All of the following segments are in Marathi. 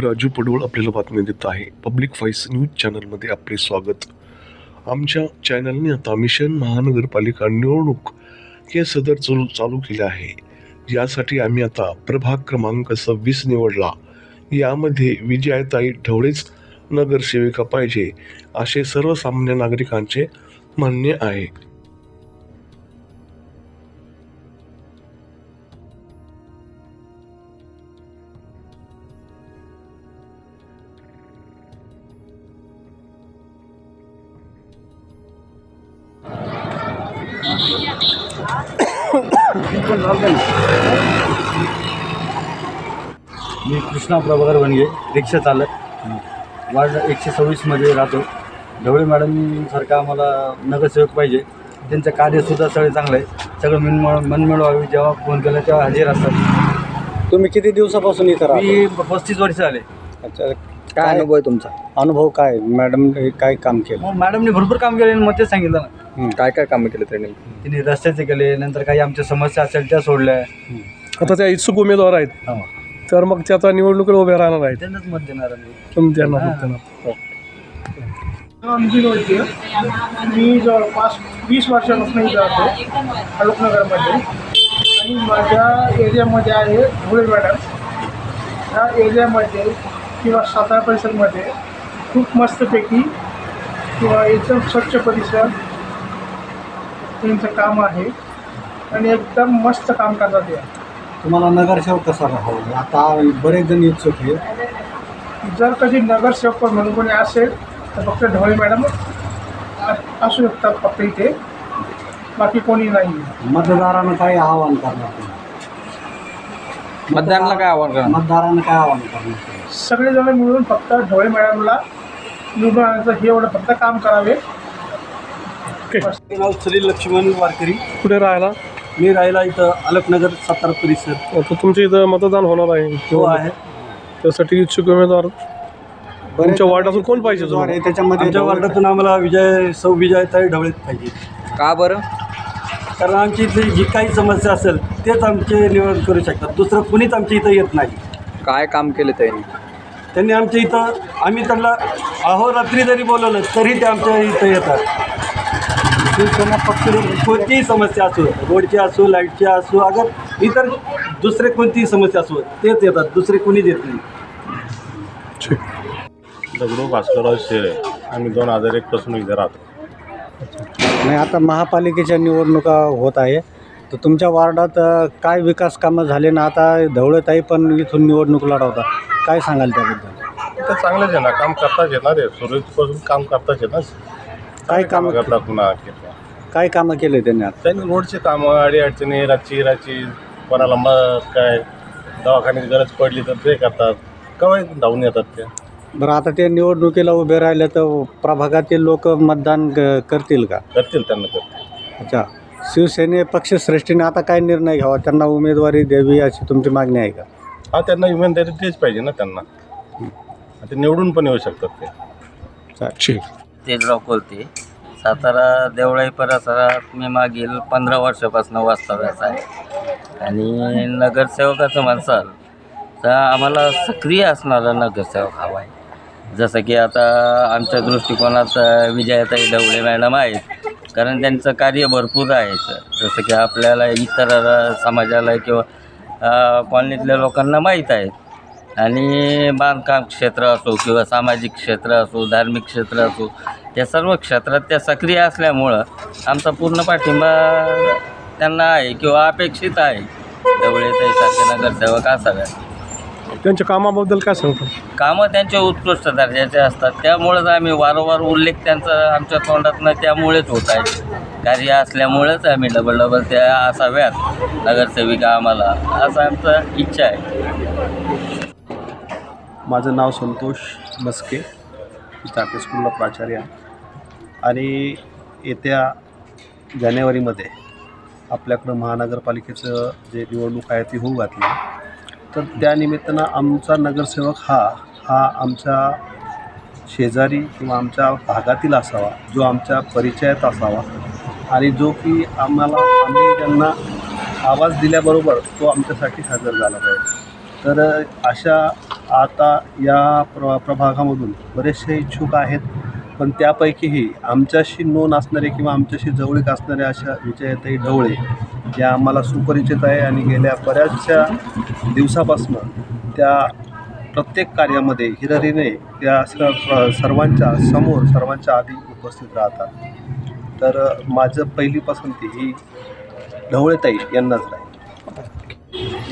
राजू पडवळ आपल्याला बातमी देत आहे. पब्लिक व्हॉइस न्यूज चॅनलमध्ये आपले स्वागत. आमच्या चॅनलने आता मिशन महानगरपालिका निवडणूक हे सदर चालू चालू केले आहे. यासाठी आम्ही आता प्रभाग क्रमांक सव्वीस निवडला. यामध्ये विजयाताई ढवळेच नगरसेविका पाहिजे असे सर्वसामान्य नागरिकांचे म्हणणे आहे. मी कृष्णा प्रभाकर वनगे रिक्षा चालक. वार्ड एकशे सव्वीसमध्ये राहतो. ढवळे मॅडमसारखा आम्हाला नगरसेवक पाहिजे. त्यांचं कार्यसुद्धा सगळे चांगलं आहे. सगळं मनमिळ मनमिळवावी जेव्हा फोन केला तेव्हा हजेर असतात. तुम्ही किती दिवसापासून इथं मी पस्तीस वर्ष झाले. अच्छा काय अनुभव आहे तुमचा? अनुभव काय? मॅडम काय काम केलं? मग मॅडमने भरपूर काम केले आणि मग ते सांगितलं ना. काय काय काम केलं त्यांनी? तिने रस्त्याचे केले नंतर काही आमच्या समस्या असेल त्या सोडल्या. आता त्या इच्छुक उमेदवार आहेत. हो. तर मग ते आता निवडणुकीला उभे राहणार आहेत. त्यांनाच मत देणार आम्ही. तुम्ही त्यांना मत देणार. आमची मी जवळपास वीस वर्षापासून इथं राहतो अलोकनगरमध्ये. आणि माझ्या एरियामध्ये आहे धुळे मॅडम. ह्या एरियामध्ये किंवा सातारा परिसरमध्ये खूप मस्तपैकी किंवा एकदम स्वच्छ परिसर त्यांचं काम आहे. आणि एकदम मस्त काम करतात ते. तुम्हाला नगरसेवक कसा राहावं? आता बरेच जण इच्छुक आहे जर कधी नगरसेवक म्हणून कोणी असेल तर फक्त ढवळे मॅडम असू शकतात फक्त इथे. बाकी कोणी नाही. मतदारांना काय आवाहन करणार? मतदारांना काय आव्हान करणार? मतदारांना काय आवाहन करणार? सगळेजण मिळून फक्त ढवळे मॅडमला निवडून आणायचं हे एवढं फक्त काम करावे. नाव सलील लक्ष्मण वारकरी. कुठे राहायला? मी राहिला इथं अलकनगर सातारा परिसर. आता तुमच्या इथं मतदान होणार आहे. तो आहे. त्यासाठी इच्छुक उमेदवार. तुमच्या वार्डातून कोण पाहिजे तुम्हाला? त्याच्यामध्ये आमच्या वार्डातून आम्हाला विजय सौ विजयताई ढवळेत पाहिजे. का बरं? कारण आमची इथली जी काही समस्या असेल तेच आमचे निवारण करू शकतात. दुसरं कुणीच आमच्या इथं येत नाही. काय काम केलं त्यांनी? त्यांनी आमच्या इथं आम्ही त्यांना अहोरात्री जरी बोलवलं तरी ते आमच्या इथं येतात. शिवसेना पक्ष कोणतीही समस्या असो रोडची असो लाईटची असो अगर इतर दुसरे कोणतीही समस्या असो तेच येतात. दुसरे कोणीच येत नाही. दगडू भास्करराव शेरे आम्ही दोन हजार एकपासून इथे राहतो. नाही आता महापालिकेच्या निवडणुका होत आहे. तर तुमच्या वार्डात काय विकास कामं झाले ना आता धवळताई पण इथून निवडणूक लढवतात. काय सांगाल त्याबद्दल? तर चांगलंच आहे ना काम करताच येणार आहे. सुरळीतपासून काम करताच येणार. काय काम करता पुन्हा केलं. काय कामं केले त्यांनी आता? त्यांनी रोडची कामं अडी अडचणी रातची रातची कोणाला मग काय दवाखान्याची गरज पडली तर ते करतात. केव्हा धावून येतात ते. बरं आता ते निवडणुकीला उभे राहिले तर प्रभागातील लोक मतदान क- करतील का? करतील त्यांना करतील. अच्छा. शिवसेने पक्षश्रेष्ठीने आता काय निर्णय घ्यावा? त्यांना उमेदवारी द्यावी अशी तुमची मागणी आहे का? हा त्यांना इमानदारी तेच पाहिजे ना त्यांना. ते निवडून पण येऊ शकतात ते. ठीक तेजराव कोलते. सातारा देवळाई परिसरात मी मागील पंधरा वर्षापासून वास्तव्यास आहे. आणि नगरसेवकाचं म्हणसाल तर आम्हाला सक्रिय असणारा नगरसेवक हवा आहे. जसं की आता आमच्या दृष्टिकोनात विजयाताई ढवळे मॅडम आहेत. कारण त्यांचं कार्य भरपूर आहे जसं की आपल्याला इतर समाजाला किंवा कॉलनीतल्या लोकांना माहीत आहेत आणि बांधकाम क्षेत्र असो किंवा सामाजिक क्षेत्र असो धार्मिक क्षेत्र असो या सर्व क्षेत्रात त्या सक्रिय असल्यामुळं आमचा पूर्ण पाठिंबा त्यांना आहे किंवा अपेक्षित आहे. ढवळेताईसारखे नगरसेवक असाव्यात त्यांच्या कामाबद्दल काय सांगतो? कामं त्यांचे उत्कृष्ट दर्जाचे असतात. त्यामुळेच आम्ही वारंवार उल्लेख त्यांचा आमच्या तोंडातनं त्यामुळेच होत आहे. कार्य असल्यामुळेच आम्ही डबल डबल त्या असाव्यात नगरसेविका आम्हाला. असं आमचं इच्छा आहे. माझं नाव संतोष मस्के चाटे स्कूलला प्राचार्य आणि येत्या जानेवारीमध्ये आपल्याकडं महानगरपालिकेचं जे निवडणूक आहे ती होऊ घातली. तर त्यानिमित्तानं आमचा नगरसेवक हा हा आमच्या शेजारी किंवा आमच्या भागातील असावा जो आमच्या परिचयात असावा. आणि जो की आम्हाला आम्ही त्यांना आवाज दिल्याबरोबर तो आमच्यासाठी हजर झाला पाहिजे. तर अशा आता या प्र प्रभागामधून बरेचसे इच्छुक आहेत पण त्यापैकीही आमच्याशी नोंद असणारे किंवा आमच्याशी जवळीक असणारे अशा विजयताई ढवळे या आम्हाला सुपरिचित आहे आणि गेल्या बऱ्याचशा दिवसापासून त्या प्रत्येक कार्यामध्ये हिररीने त्या स सर्वांच्या समोर सर्वांच्या आधी उपस्थित राहतात. तर माझं पहिली पसंती ही ढवळेताई यांनाच राहील.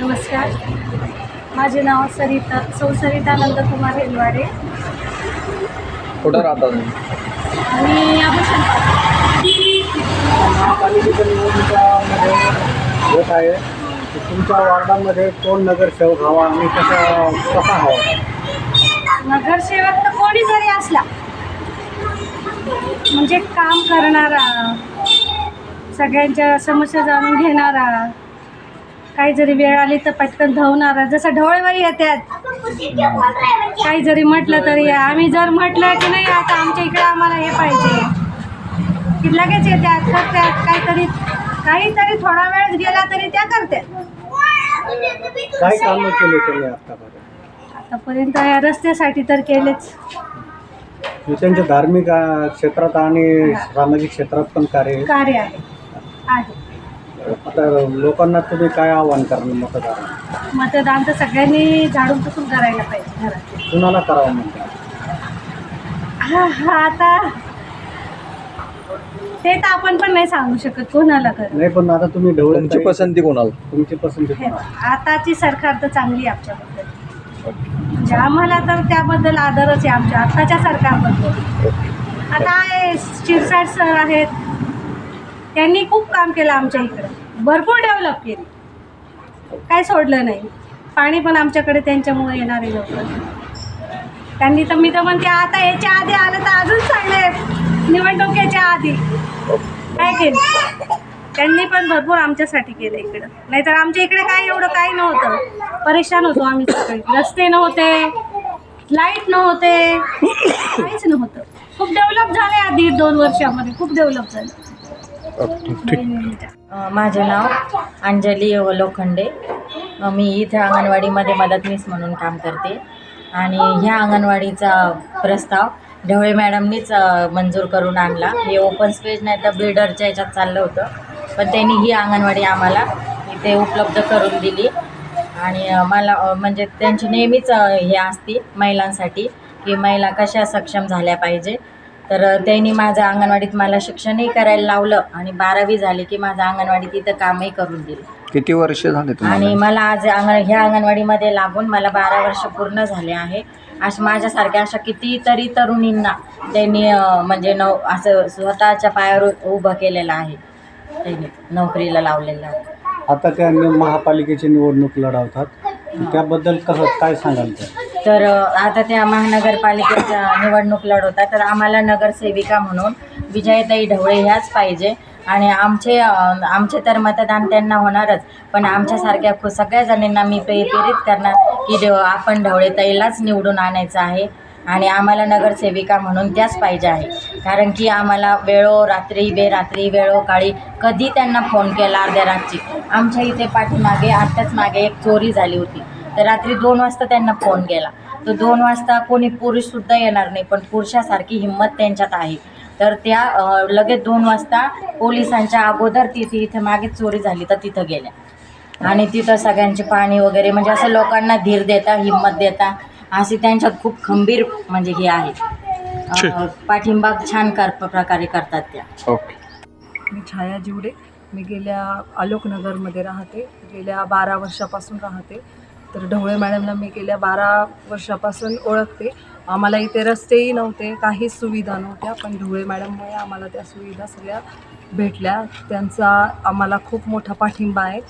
नमस्कार. माझे नाव सरिता सौ सरिता नंदकुमार हेलवाडे. कुठं राहता तुम्ही? आणि आभूषण. महापालिकेच्या निवडणुकामध्ये होत आहे. तुमच्या वार्डामध्ये कोण नगरसेवक हवा आणि कसा कसा हवा? नगरसेवक तर कोणी जरी असला म्हणजे काम करणारा सगळ्यांच्या समस्या जाणून घेणारा काही जरी वेळ आली तर पटकन धावणारा जसं ढवळेबाई येतात काही जरी म्हटलं तरी आम्ही जर म्हटलं की नाही आता आमच्या इकडे आम्हाला हे पाहिजे. की लगेच येतात करतात काहीतरी काहीतरी थोडा वेळ गेला तरी त्या करतात काय कामं केले त्यांनी आतापर्यंत? आतापर्यंत या रस्त्यासाठी तर केलेच. त्यांच्या धार्मिक अं, क्षेत्रात आणि सामाजिक क्षेत्रात पण कार्य आहे. कार्य आहे. आहे. आता लोकांना तुम्ही काय आव्हान करणार मतदार मतदान तर सगळ्यांनी झाडून पुसून करायला पाहिजे घरात. कुणाला करावं म्हणतात हा हा आता ते तर आपण पण नाही सांगू शकत कोणाला कर नाही पण आता तुम्ही ढवळे तुमची पसंती कोणाला? तुमची पसंती कोणाला? आताची सरकार तर चांगली आहे आमच्याबद्दल. म्हणजे आम्हाला तर त्याबद्दल आदरच आहे आमच्या आत्ताच्या सरकारबद्दल. आता आहे शिरसाट सर आहेत. त्यांनी खूप काम केलं आमच्या इकडं. भरपूर डेव्हलप केली. काय सोडलं नाही. पाणी पण आमच्याकडे त्यांच्यामुळे येणार आहे लवकर त्यांनी तर मी तर म्हणते आता याच्या आधी आलं तर अजून चांगले निवडणुकीच्या आधी. काय केलं? त्यांनी पण भरपूर आमच्यासाठी केलं इकडं. नाहीतर आमच्या इकडे काय एवढं काही नव्हतं. परेशान होतो आम्ही सगळे. रस्ते नव्हते लाइट नव्हते काहीच नव्हतं. खूप डेव्हलप झाले या दीड दोन वर्षामध्ये. खूप डेव्हलप झालं. माझे नाव अंजली लोखंडे मी इथे अंगणवाडीमध्ये मदतनीस म्हणून काम करते. आणि ह्या अंगणवाडीचा प्रस्ताव ढवळे मॅडमनीच मंजूर करून आणला. हे ओपन स्पेस नाही तर बिल्डरच्या ह्याच्यात चाललं होतं. पण त्यांनी ही अंगणवाडी आम्हाला इथे उपलब्ध करून दिली. आणि मला म्हणजे त्यांची नेहमीच हे असते महिलांसाठी की महिला कशा सक्षम झाल्या पाहिजे. तर त्यांनी माझ्या अंगणवाडीत मला शिक्षणही करायला लावलं आणि बारावी झाली की माझं अंगणवाडीत इथं कामही करून दिलं. किती वर्ष झाले आणि मला आज अंगण ह्या अंगणवाडीमध्ये लागून मला बारा वर्ष पूर्ण झाले आहे. अशा माझ्यासारख्या अशा कितीतरी तरुणींना त्यांनी म्हणजे नव असं स्वतःच्या पायावर उभं केलेलं आहे. त्यांनी नोकरीला लावलेलं आहे. आता त्या नि- महापालिकेची निवडणूक लढवतात. त्याबद्दल कसं काय सांगाल तर आता त्या महानगरपालिकेच्या निवडणूक लढवतात. तर आम्हाला नगरसेविका म्हणून विजयताई ढवळे ह्याच पाहिजे. आणि आमचे आमचे तर मतदान त्यांना होणारच पण आमच्यासारख्या खू सगळ्या जणींना मी प्रे प्रेरित करणार की ढ आपण ढवळेताईलाच निवडून आणायचं आहे आणि आम्हाला नगरसेविका म्हणून त्याच पाहिजे आहे. कारण की आम्हाला वेळो रात्री बेरात्री वेळोकाळी कधी त्यांना फोन केला अर्ध्या रातची. आमच्या इथे पाठीमागे आत्ताच मागे एक चोरी झाली होती. तर रात्री दोन वाजता त्यांना फोन केला. तर दोन वाजता कोणी पुरुषसुद्धा येणार नाही पण पुरुषासारखी हिंमत त्यांच्यात आहे. तर त्या लगेच दोन वाजता पोलिसांच्या अगोदर तिथे इथे मागे चोरी झाली तर तिथं गेल्या. आणि तिथं सगळ्यांचे पाणी वगैरे म्हणजे असं लोकांना धीर देता हिंमत देता असे त्यांच्यात खूप खंबीर म्हणजे हे आहे. अ, पाठिंबा छान कर प्रकारे करतात त्या. ओके. मी छाया जिवडे. मी गेल्या आलोकनगरमध्ये राहते. गेल्या बारा वर्षापासून राहते. तर ढवळे मॅडमला मी गेल्या बारा वर्षापासून ओळखते. आम्हाला इथे रस्तेही नव्हते काहीच सुविधा नव्हत्या पण ढुळे मॅडममुळे आम्हाला त्या सुविधा सगळ्या भेटल्या. त्यांचा आम्हाला खूप मोठा पाठिंबा आहे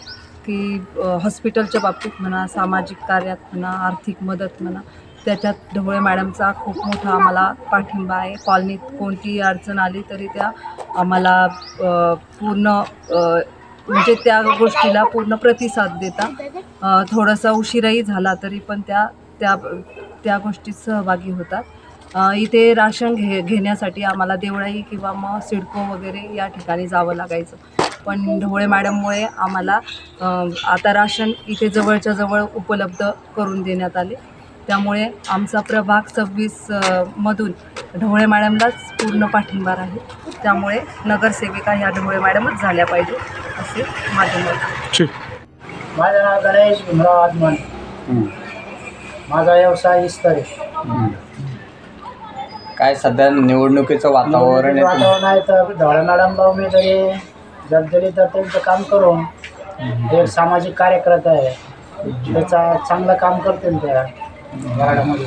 की हॉस्पिटलच्या बाबतीत म्हणा सामाजिक कार्यात म्हणा आर्थिक मदत म्हणा त्याच्यात ढवळे मॅडमचा खूप मोठा आम्हाला पाठिंबा आहे. कॉलनीत कोणतीही अडचण आली तरी त्या आम्हाला पूर्ण म्हणजे त्या गोष्टीला पूर्ण प्रतिसाद देता थोडासा उशीरही झाला तरी पण त्या त्या त्या गोष्टीत सहभागी होतात. इथे राशन घे घेण्यासाठी आम्हाला देवळाई किंवा मग सिडको वगैरे या ठिकाणी जावं लागायचं. पण ढवळे मॅडममुळे आम्हाला आता राशन इथे जवळच्या जवळ उपलब्ध करून देण्यात आले. त्यामुळे आमचा प्रभाग सव्वीस मधून ढवळे मॅडमलाच पूर्ण पाठिंबा राहील. त्यामुळे नगरसेविका ह्या ढवळे मॅडमच झाल्या पाहिजे असे माझे मत माझं नाव गणेश भीमराव आगमन. माझा व्यवसाय इस्तर आहे. काय सध्या निवडणुकीचं वातावरण आहे वातावरण आहे तर ढवळे मॅडमला उमेदवारी जर दिली तर त्यांचं काम करून एक सामाजिक कार्यकर्ता आहे. त्याचा चांगलं काम करतील त्या. वार्डामध्ये